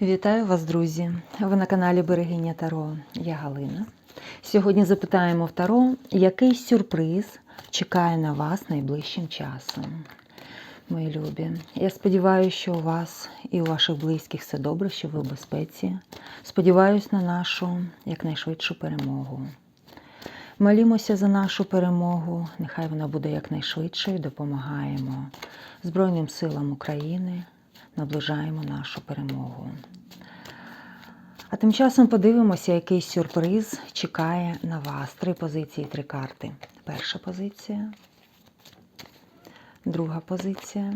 Вітаю вас, друзі! Ви на каналі Берегиня Таро. Я Галина. Сьогодні запитаємо в Таро, який сюрприз чекає на вас найближчим часом. Мої любі, я сподіваюся, що у вас і у ваших близьких все добре, що ви в безпеці. Сподіваюсь на нашу якнайшвидшу перемогу. Молімося за нашу перемогу. Нехай вона буде якнайшвидшою. Допомагаємо Збройним силам України, наближаємо нашу перемогу. А тим часом подивимося, який сюрприз чекає на вас. Три позиції, три карти. Перша позиція, друга позиція.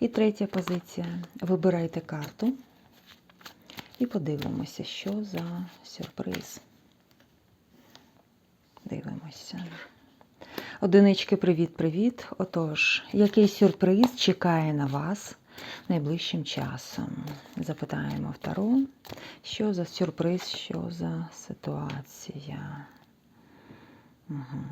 І третя позиція. Вибирайте карту і подивимося, що за сюрприз. Дивимося. Одинички, привіт-привіт. Отож, який сюрприз чекає на вас найближчим часом? Запитаємо в Таро, що за сюрприз, що за ситуація. Угу.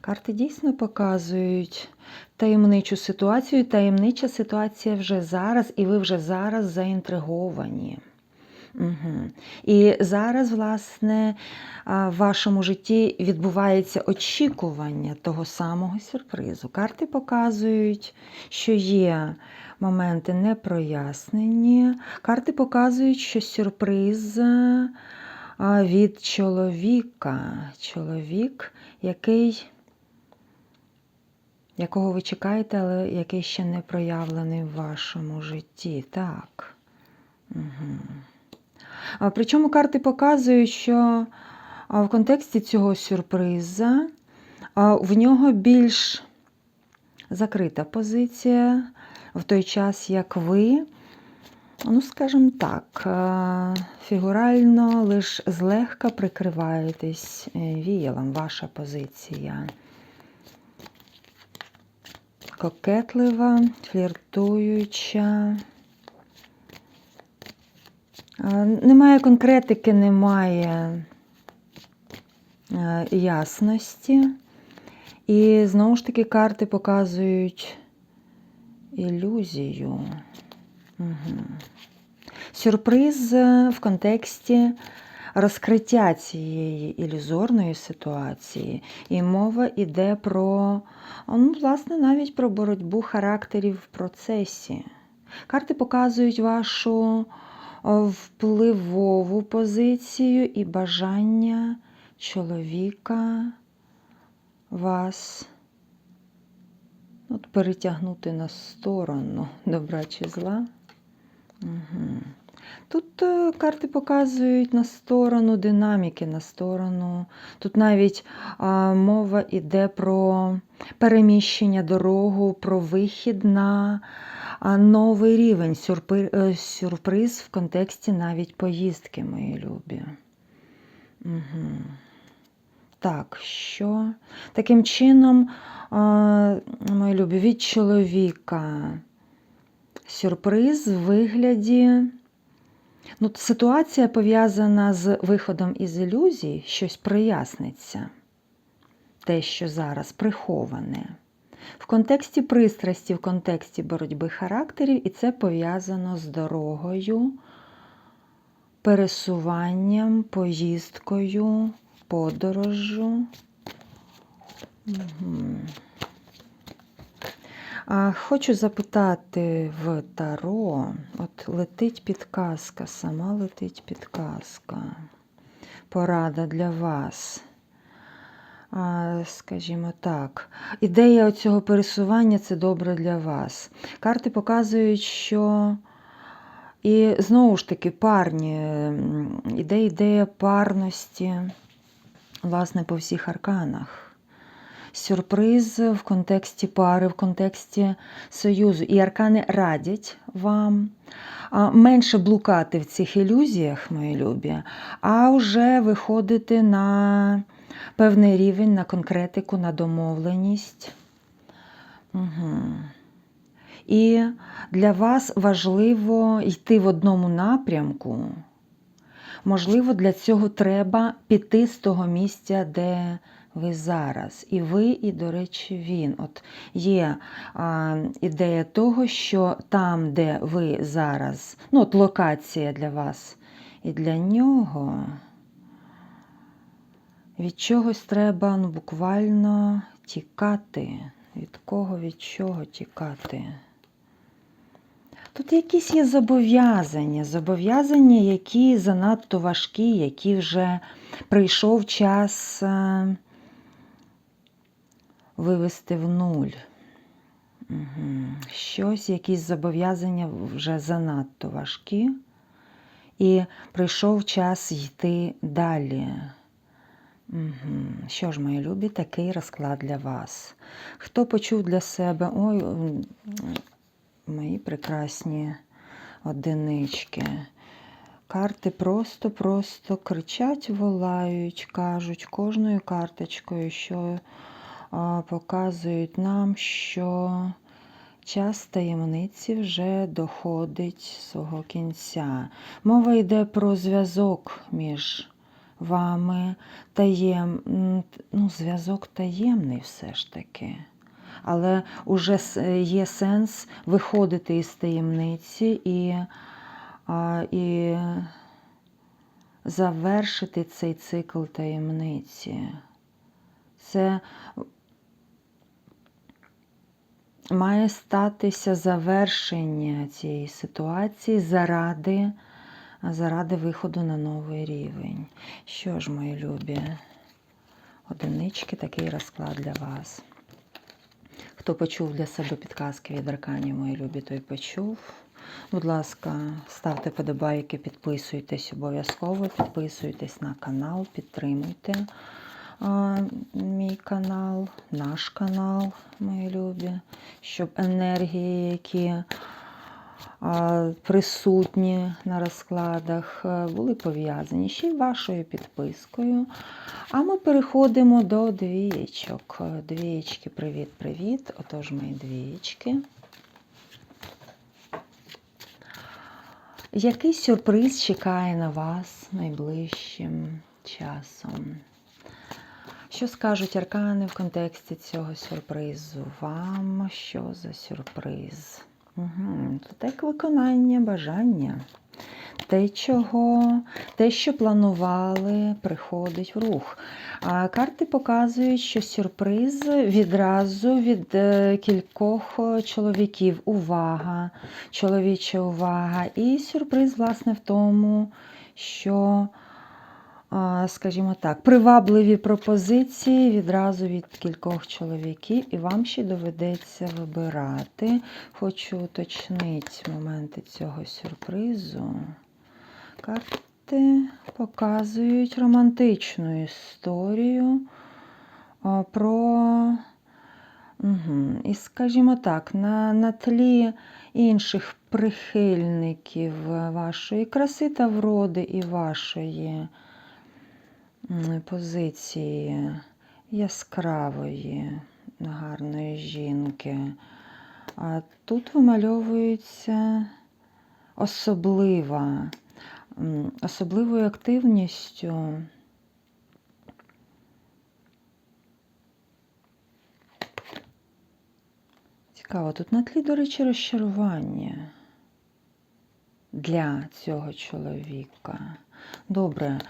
Карти дійсно показують таємничу ситуацію. Таємнича ситуація вже зараз, і ви вже зараз заінтриговані. Угу. І зараз, власне, в вашому житті відбувається очікування того самого сюрпризу. Карти показують, що є моменти непрояснені. Карти показують, що сюрприз від чоловіка. Чоловік, який, якого ви чекаєте, але який ще не проявлений в вашому житті. Так. Угу. Причому карти показують, що в контексті цього сюрприза в нього більш закрита позиція, в той час, як ви, ну, скажімо так, фігурально лише злегка прикриваєтесь е, віялом, ваша позиція. Кокетлива, фліртуюча. Немає конкретики, немає ясності. І знову ж таки карти показують ілюзію. Угу. Сюрприз в контексті розкриття цієї ілюзорної ситуації. І мова йде про, ну, власне, навіть про боротьбу характерів в процесі. Карти показують вашу впливову позицію і бажання чоловіка вас от, перетягнути на сторону добра чи зла. Угу. Тут е, карти показують на сторону динаміки, на сторону. Тут навіть а, мова йде про переміщення дорогу, про вихід на а, новий рівень, сюрприз, сюрприз в контексті навіть поїздки, мої любі. Угу. Так, що? Таким чином, а, мої любі, від чоловіка сюрприз в вигляді. Ну, Ситуація пов'язана з виходом із ілюзій, щось проясниться, те, що зараз приховане. В контексті пристрасті, в контексті боротьби характерів, і це пов'язано з дорогою, пересуванням, поїздкою, подорожжю. Угу. Хочу запитати в Таро, от летить підказка, сама летить підказка. Порада для вас. Скажімо так, ідея цього пересування це добре для вас. Карти показують, що і знову ж таки парні, іде ідея парності, власне, по всіх арканах сюрприз в контексті пари, в контексті союзу. І аркани радять вам менше блукати в цих ілюзіях, мої любі, а вже виходити на певний рівень, на конкретику, на домовленість. Угу. І для вас важливо йти в одному напрямку. Можливо, для цього треба піти з того місця, де ви зараз. І ви, і, до речі, він. От є а, ідея того, що там, де ви зараз, ну, от локація для вас і для нього, від чогось треба ну, буквально тікати. Від кого, від чого тікати? Тут якісь є зобов'язання, зобов'язання, які занадто важкі, які вже прийшов час е, вивести в нуль. Угу. Щось, якісь зобов'язання вже занадто важкі, і прийшов час йти далі. Угу. Що ж, мої любі, такий розклад для вас. Хто почув для себе, ой, мої прекрасні одинички. Карти просто-просто кричать, волають, кажуть кожною карточкою, що показують нам, що час таємниці вже доходить свого кінця. Мова йде про зв'язок між вами, таєм, ну, зв'язок таємний все ж таки. Але вже є сенс виходити із таємниці і, і завершити цей цикл таємниці. Це має статися завершення цієї ситуації заради, заради виходу на новий рівень. Що ж, мої любі, одинички, такий розклад для вас. Хто почув для себе підказки від арканів, мої любі, той почув. Будь ласка, ставте подобайки, підписуйтесь обов'язково, підписуйтесь на канал, підтримуйте мій канал, наш канал, мої любі, щоб енергії, які присутні на розкладах, е, були пов'язані ще й вашою підпискою. А ми переходимо до двієчок. Е, Двієчки, привіт-привіт. Отож, мої двієчки. Який сюрприз чекає на вас найближчим часом? Що скажуть аркани в контексті цього сюрпризу? Вам що за сюрприз? Угу. Це виконання бажання. Те, чого, те, що планували, приходить в рух. А карти показують, що сюрприз відразу від е, кількох чоловіків. Увага, чоловіча увага. І сюрприз, власне, в тому, що, скажімо так, привабливі пропозиції відразу від кількох чоловіків, і вам ще доведеться вибирати. Хочу уточнити моменти цього сюрпризу. Карти показують романтичну історію про. Угу. І, скажімо так, на, на тлі інших прихильників вашої краси та вроди і вашої позиції яскравої, гарної жінки. А тут вимальовується особлива, особливою активністю. Цікаво, тут на тлі, до речі, розчарування для цього чоловіка. Добре,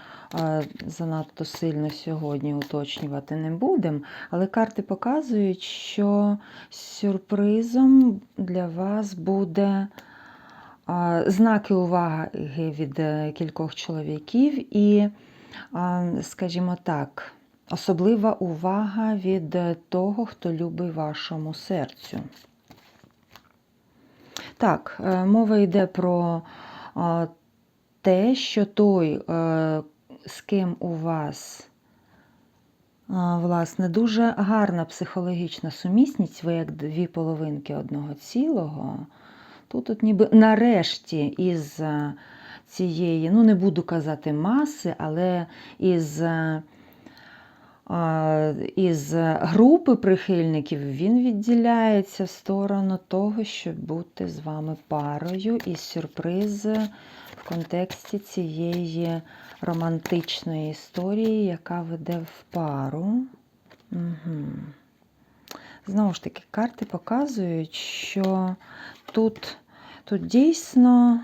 занадто сильно сьогодні уточнювати не будемо, але карти показують, що сюрпризом для вас буде знаки уваги від е, кількох чоловіків і, скажімо так, особлива увага від е, того, хто любить вашому серцю. Так, е, мова йде про те, що той, е, з ким у вас власне, дуже гарна психологічна сумісність, ви як дві половинки одного цілого. Тут ніби нарешті із цієї, ну не буду казати маси, але із, із групи прихильників він відділяється в сторону того, щоб бути з вами парою і сюрприз в контексті цієї романтичної історії, яка веде в пару. Угу. Знову ж таки, карти показують, що тут, тут дійсно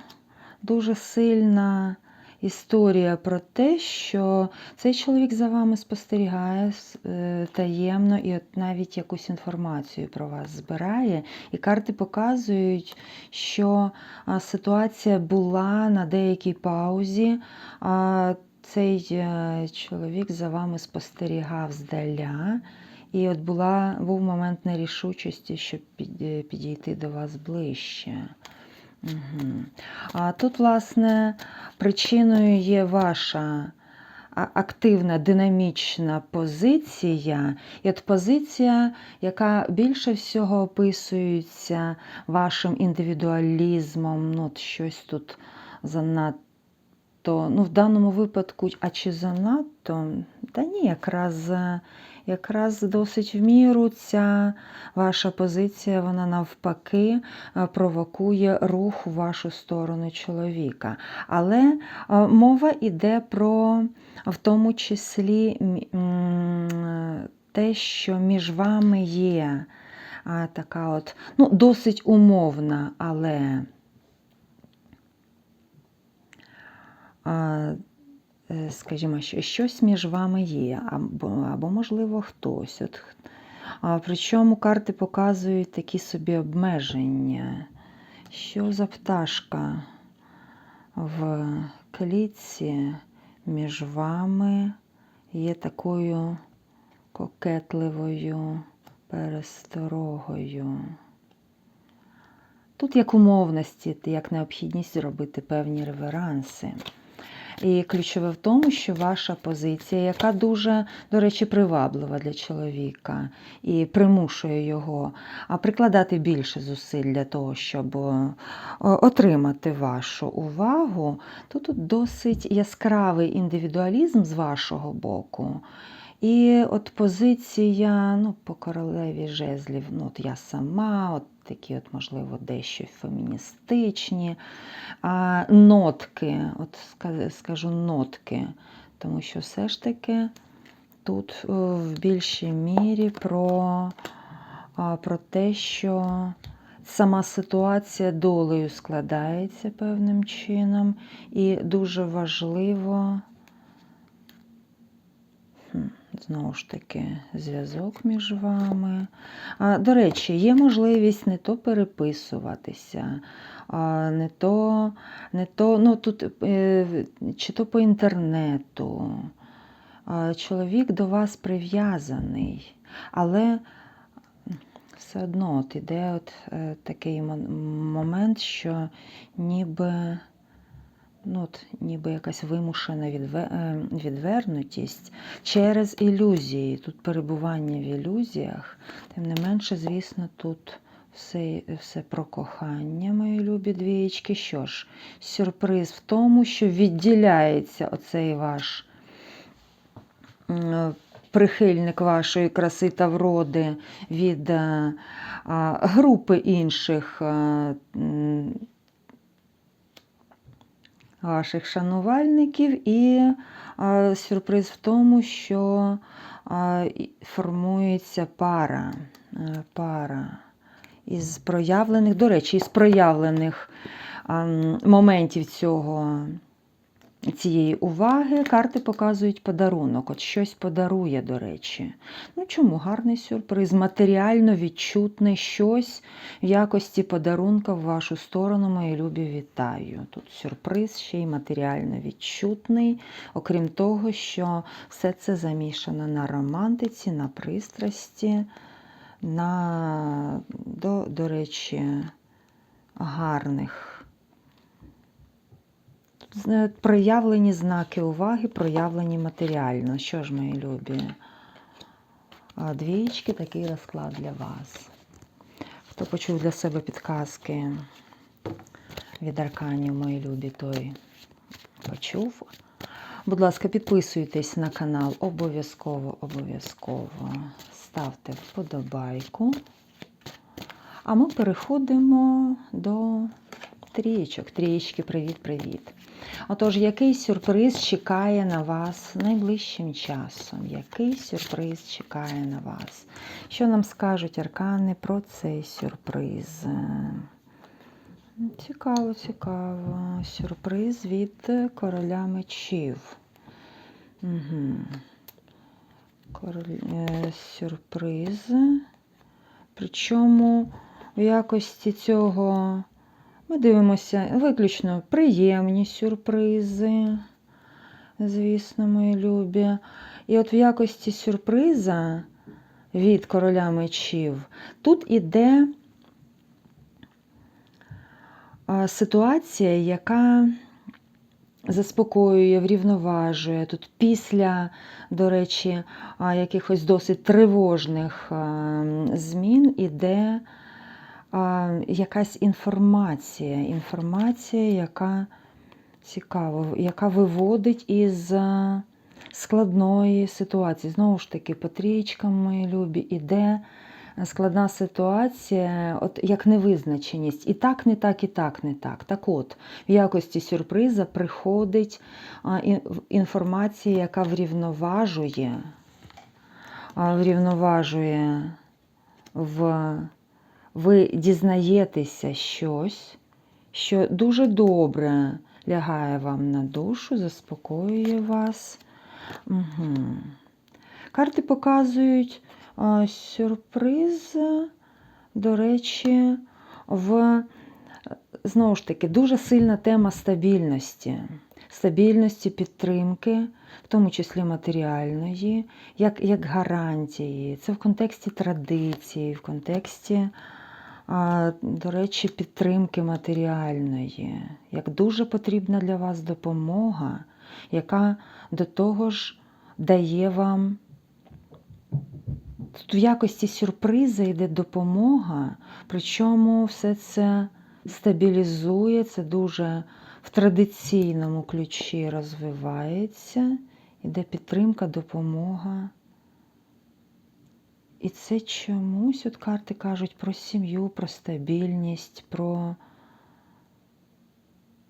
дуже сильна історія про те, що цей чоловік за вами спостерігає е, таємно і от навіть якусь інформацію про вас збирає. І карти показують, що ситуація була на деякій паузі. А, цей е, чоловік за вами спостерігав здаля. І от була, був момент нерішучості, щоб е, підійти до вас ближче. А тут, власне, причиною є ваша активна динамічна позиція. І от позиція, яка більше всього описується вашим індивідуалізмом, ну, от щось тут занадто. Ну, в даному випадку, а чи занадто? Та ні, якраз, е, якраз досить в міру ця ваша позиція, вона навпаки е, провокує рух у вашу сторону чоловіка. Але е, мова йде про в тому числі те, що між вами є така от, ну, досить умовна, але а, е, скажімо, що щось між вами є, або, або можливо, хтось. От, причому карти показують такі собі обмеження. Що за пташка в клітці між вами є такою кокетливою пересторогою. Тут як умовності, як необхідність зробити певні реверанси. І ключове в тому, що ваша позиція, яка дуже, до речі, приваблива для чоловіка і примушує його прикладати більше зусиль для того, щоб отримати вашу увагу, то тут досить яскравий індивідуалізм з вашого боку. І от позиція ну, по королеві жезлів, ну, от я сама, от такі, от, можливо, дещо феміністичні а, нотки, от скажу нотки, тому що все ж таки тут е, в більшій мірі про, про те, що сама ситуація долею складається певним чином, і дуже важливо. Знову ж таки, зв'язок між вами. А, До речі, є можливість не то переписуватися, а, не то, не то ну, тут, е, чи то по інтернету. Чоловік до вас прив'язаний, але все одно от іде от, е, такий момент, що ніби ну, от, ніби якась вимушена е, відвернутість через ілюзії. Тут перебування в ілюзіях. Тим не менше, звісно, тут все, все про кохання, мої любі двієчки. Що ж, сюрприз в тому, що відділяється оцей ваш прихильник вашої краси та вроди від е, групи інших. Ваших шанувальників, і а, сюрприз в тому, що а, формується пара. е, пара із проявлених, до речі, із проявлених а, моментів цього. Цієї уваги карти показують подарунок. От щось подарує, до речі. Ну чому гарний сюрприз? Матеріально відчутне щось в якості подарунка в вашу сторону, мої любі, вітаю. Тут сюрприз ще й матеріально відчутний, окрім того, що все це замішано на романтиці, на пристрасті, на, до, до речі, гарних. З- Проявлені знаки уваги, проявлені матеріально. Що ж, мої любі? А, Двієчки такий розклад для вас. Хто почув для себе підказки від арканів, мої любі, той почув. Будь ласка, підписуйтесь на канал обов'язково, обов'язково. Ставте вподобайку. А ми переходимо до трієчок. Трієчки, привіт-привіт. Отож, який сюрприз чекає на вас найближчим часом? Який сюрприз чекає на вас? Що нам скажуть аркани про цей сюрприз? Цікаво, цікаво. Сюрприз від короля мечів. Угу. Король... е, Сюрприз. Причому в якості цього ми дивимося виключно приємні сюрпризи, звісно, мої любі. І от в якості сюрприза від короля мечів тут іде ситуація, яка заспокоює, врівноважує. Тут після, до речі, якихось досить тривожних змін іде якась інформація. Інформація, яка цікава, яка виводить із складної ситуації. Знову ж таки, по мої любі, іде складна ситуація, от як невизначеність. І так, не так, і так, не так. Так от, в якості сюрприза приходить інформація, яка врівноважує, врівноважує в ви дізнаєтеся щось, що дуже добре лягає вам на душу, заспокоює вас. Угу. Карти показують а, сюрприз, до речі, в знову ж таки дуже сильна тема стабільності. Стабільності, підтримки, в тому числі матеріальної, як, як гарантії. Це в контексті традиції, в контексті, до речі, підтримки матеріальної, як дуже потрібна для вас допомога, яка до того ж дає вам. Тут в якості сюрприза йде допомога, причому все це стабілізує, це дуже в традиційному ключі розвивається, іде підтримка, допомога. І це чомусь от карти кажуть про сім'ю, про стабільність, про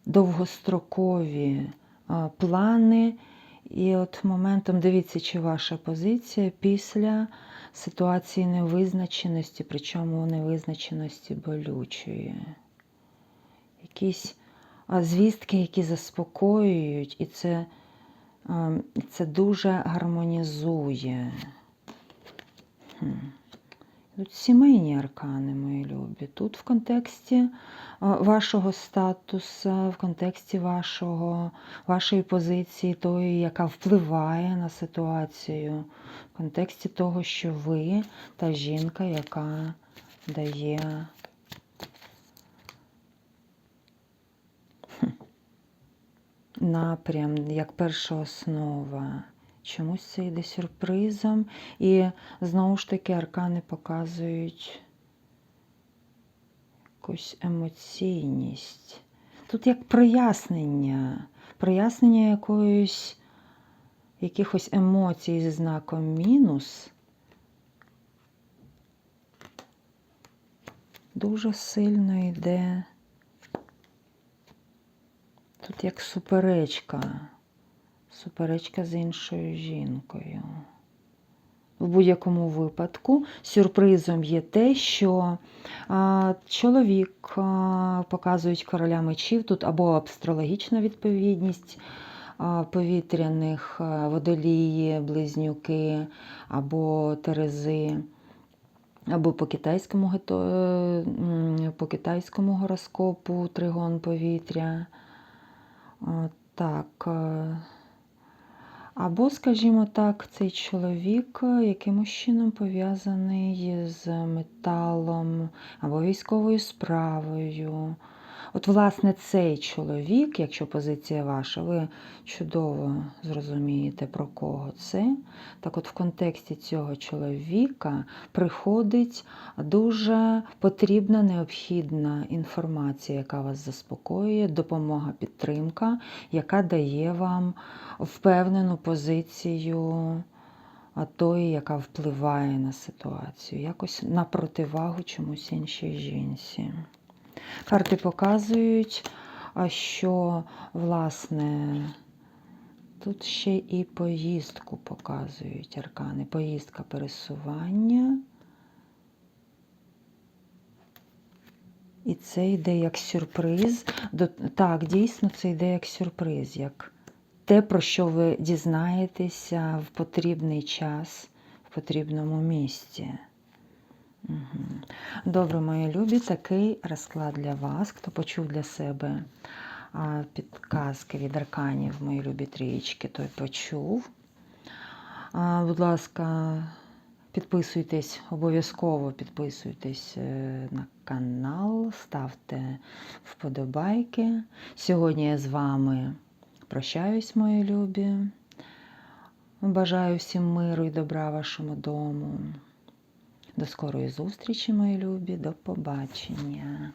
довгострокові а, плани. І от моментом дивіться, чи ваша позиція після ситуації невизначеності, причому невизначеності болючої. Якісь звістки, які заспокоюють, і це, і це дуже гармонізує. Тут сімейні аркани, мої любі. Тут в контексті вашого статусу, в контексті вашого, вашої позиції, тої, яка впливає на ситуацію, в контексті того, що ви та жінка, яка дає напрям, як перша основа. Чомусь це йде сюрпризом. І знову ж таки аркани показують якусь емоційність. Тут як прояснення, прояснення якоїсь якихось емоцій зі знаком мінус. Дуже сильно йде. Тут як суперечка суперечка з іншою жінкою. В будь-якому випадку сюрпризом є те, що а, чоловік а, показують короля мечів, тут або астрологічна відповідність а, повітряних водолії, близнюки, або терези, або по китайському, е, по китайському гороскопу тригон повітря. А, Так. Або, скажімо так, цей чоловік е, якимось чином пов'язаний з металом або військовою справою. От, власне, цей чоловік, якщо позиція ваша, ви чудово зрозумієте, про кого це. Так от в контексті цього чоловіка приходить дуже потрібна, необхідна інформація, яка вас заспокоює, допомога, підтримка, яка дає вам впевнену позицію а тої, яка впливає на ситуацію, якось на противагу чомусь іншій жінці. Карти показують що, власне, тут ще і поїздку показують аркани. Поїздка пересування. І це йде як сюрприз. Так, дійсно, це йде як сюрприз, як те, про що ви дізнаєтеся в потрібний час, в потрібному місці. Добре, мої любі, такий розклад для вас. Хто почув для себе підказки від арканів, мої любі трієчки, той почув. Будь ласка, підписуйтесь, обов'язково підписуйтесь е, на канал, ставте вподобайки. Сьогодні я з вами прощаюсь, мої любі. Бажаю всім миру і добра вашому дому. До скорої зустрічі, мої любі, до побачення.